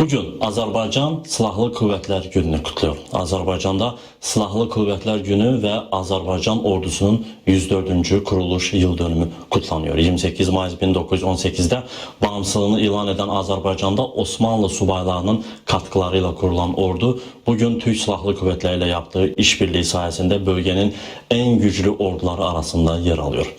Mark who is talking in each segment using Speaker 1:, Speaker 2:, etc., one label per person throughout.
Speaker 1: Bugün Azərbaycan Silahlı Qüvvətlər Gününü kutluyor. Azərbaycanda Silahlı Qüvvətlər Günü ve Azərbaycan ordusunun 104. kuruluş yıl dönümü kutlanıyor. 28 Mayıs 1918'de bağımsızlığını ilan eden Azərbaycanda Osmanlı subaylarının katkılarıyla kurulan ordu bugün Türk Silahlı ile yaptığı işbirliği sayesinde bölgenin en güçlü orduları arasında yer alıyor.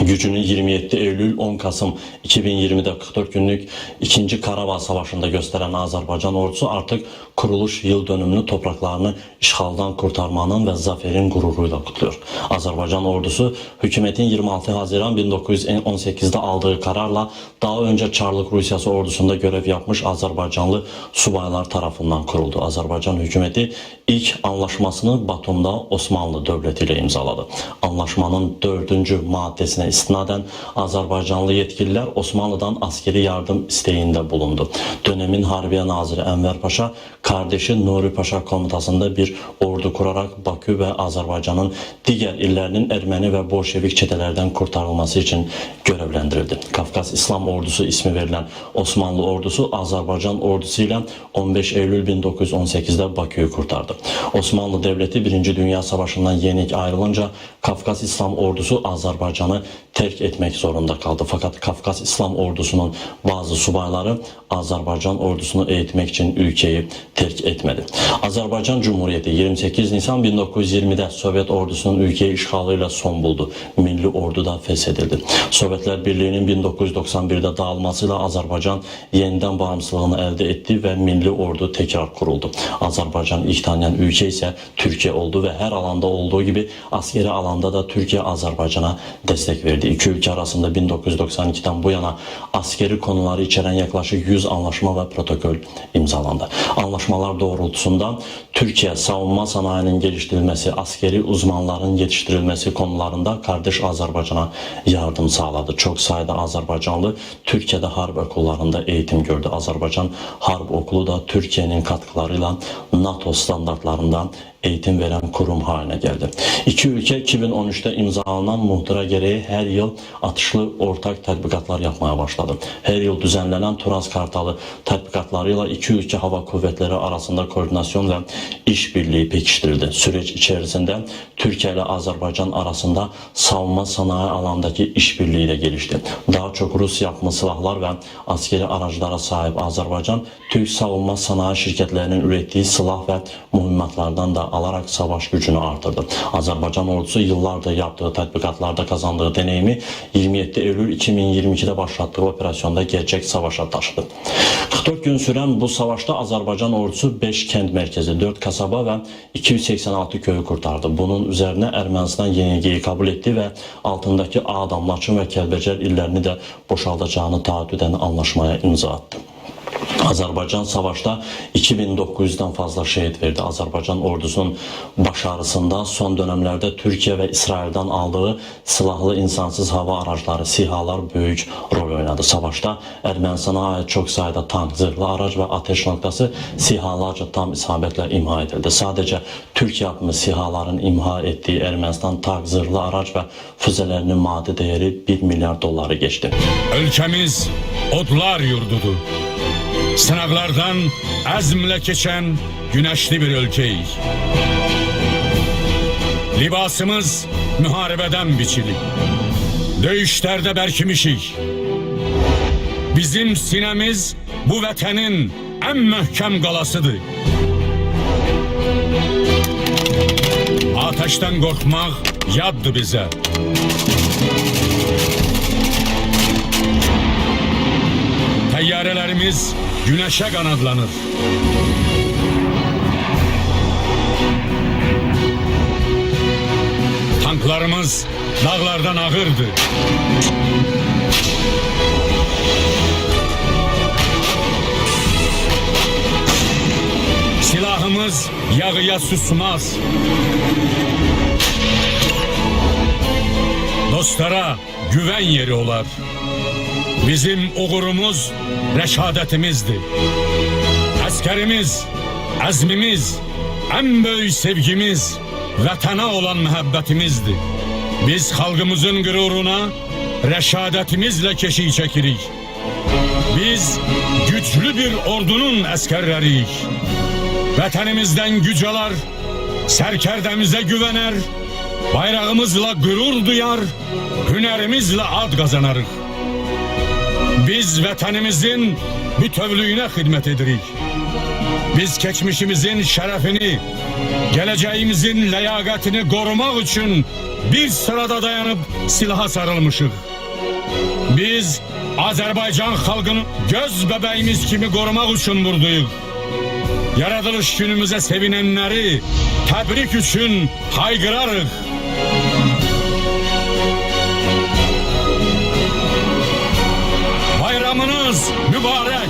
Speaker 1: Gücünü 27 Eylül 10 Kasım 2020'de 44 günlük 2. Karabağ Savaşı'nda gösteren Azerbaycan ordusu artık kuruluş yıl dönümünü topraklarını işgaldan kurtarmanın ve zaferin gururuyla kutluyor. Azerbaycan ordusu hükümetin 26 Haziran 1918'de aldığı kararla daha önce Çarlık Rusyası ordusunda görev yapmış Azerbaycanlı subaylar tarafından kuruldu. Azerbaycan hükümeti ilk anlaşmasını Batum'da Osmanlı Devleti ile imzaladı. Anlaşmanın dördüncü maddesine istinaden Azerbaycanlı yetkililer Osmanlı'dan askeri yardım isteğinde bulundu. Dönemin Harbiye Nazırı Enver Paşa kardeşi Nuri Paşa komutasında bir ordu kurarak Bakü ve Azerbaycan'ın diğer illerinin Ermeni ve Bolşevik çetelerden kurtarılması için görevlendirildi. Kafkas İslam Ordusu ismi verilen Osmanlı ordusu Azerbaycan ordusuyla 15 Eylül 1918'de Bakü'yü kurtardı. Osmanlı Devleti 1. Dünya Savaşı'ndan yenik ayrılınca Kafkas İslam Ordusu Azerbaycan'ı terk etmek zorunda kaldı. Fakat Kafkas İslam Ordusu'nun bazı subayları Azerbaycan ordusunu eğitmek için ülkeyi terk etmedi. Azerbaycan Cumhuriyeti 28 Nisan 1920'de Sovyet ordusunun ülkeyi işgalıyla son buldu. Milli ordu da feshedildi. Sovyetler Birliği'nin 1991'de dağılmasıyla Azerbaycan yeniden bağımsızlığını elde etti ve milli ordu tekrar kuruldu. Azerbaycan ilk tanıyan ülke ise Türkiye oldu ve her alanda olduğu gibi askeri alanda da Türkiye Azerbaycan'a destek verdi. İki ülke arasında 1992'den bu yana askeri konuları içeren yaklaşık 100 anlaşma ve protokol imzalandı. Anlaşmalar doğrultusunda Türkiye savunma sanayinin geliştirilmesi, askeri uzmanların yetiştirilmesi konularında kardeş Azerbaycan'a yardım sağladı. Çok sayıda Azerbaycanlı Türkiye'de harp okullarında eğitim gördü. Azerbaycan Harp Okulu da Türkiye'nin katkılarıyla NATO standartlarından eğitim veren kurum haline geldi. İki ülke 2013'te imzalanan muhtıra gereği her yıl atışlı ortak tatbikatlar yapmaya başladı. Her yıl düzenlenen Turas Kartalı tatbikatlarıyla iki ülke hava kuvvetleri arasında koordinasyon ve işbirliği pekiştirildi. Süreç içerisinde Türkiye ile Azerbaycan arasında savunma sanayi alandaki işbirliği de gelişti. Daha çok Rus yapımı silahlar ve askeri araçlara sahip Azerbaycan, Türk savunma sanayi şirketlerinin ürettiği silah ve mühimmatlardan da alarak savaş gücünü artırdı. Azerbaycan ordusu yıllardır yaptığı tatbikatlarda kazandığı deneyimi 27 Eylül 2022'de başlattığı operasyonda gerçek savaşa taşıdı. 44 gün süren bu savaşta Azerbaycan ordusu 5 kent merkezi, 4 kasaba ve 286 köyü kurtardı. Bunun üzerine Ermənistan yenilgiyi kabul etti ve altındaki Ağdam, Laçın ve Kəlbəcər illerini de boşaldacağını taahhüt eden anlaşmaya imza attı. Azerbaycan savaşta 2900'den fazla şehit verdi. Azerbaycan ordusunun başarısında son dönemlerde Türkiye ve İsrail'den aldığı silahlı insansız hava araçları, SİHA'lar büyük rol oynadı. Savaşta Ermenistan'a ait çok sayıda tank, zırhlı araç ve ateş noktası SİHA'larca tam isabetle imha edildi. Sadece Türk yapımı SİHA'ların imha ettiği Ermenistan tank, zırhlı araç ve füzelerinin maddi değeri 1 milyar doları geçti.
Speaker 2: Ölkəmiz odlar yurdudur. Sınaqlardan əzmlə keçən günəşli bir ölkəyik. Libasımız müharibədən biçilib. Döyüşlərdə bərkimişik. Bizim sinəmiz bu vətənin ən möhkəm qalasıdır. Ateşdən qorxmaq yaddır bizə. Təyyarələrimiz güneşe kanadlanır. Tanklarımız dağlardan ağırdı. Silahımız yağıya susmaz. Dostlara güven yeri olar. Bizim uğurumuz reşadetimizdir. Askerimiz, azmimiz, en büyük sevgimiz, vatana olan muhabbetimizdir. Biz halkımızın gururuna reşadetimizle keşiği çekirik. Biz güçlü bir ordunun əsgərləriyik. Vətənimizdən güc alar, sərkərdəmizə güvənər, bayrağımızla qürur duyar, hünərimizlə ad qazanarıq. Biz vətənimizin bütövlüyünə xidmət edirik. Biz keçmişimizin şərəfini, gələcəyimizin ləyaqətini qorumaq üçün bir sırada dayanıb silaha sarılmışıq. Biz Azərbaycan xalqını göz bəbəyimiz kimi qorumaq üçün buradayıq. Yaradılış günümüzə sevinənləri təbrik üçün hayqırarıq. Agora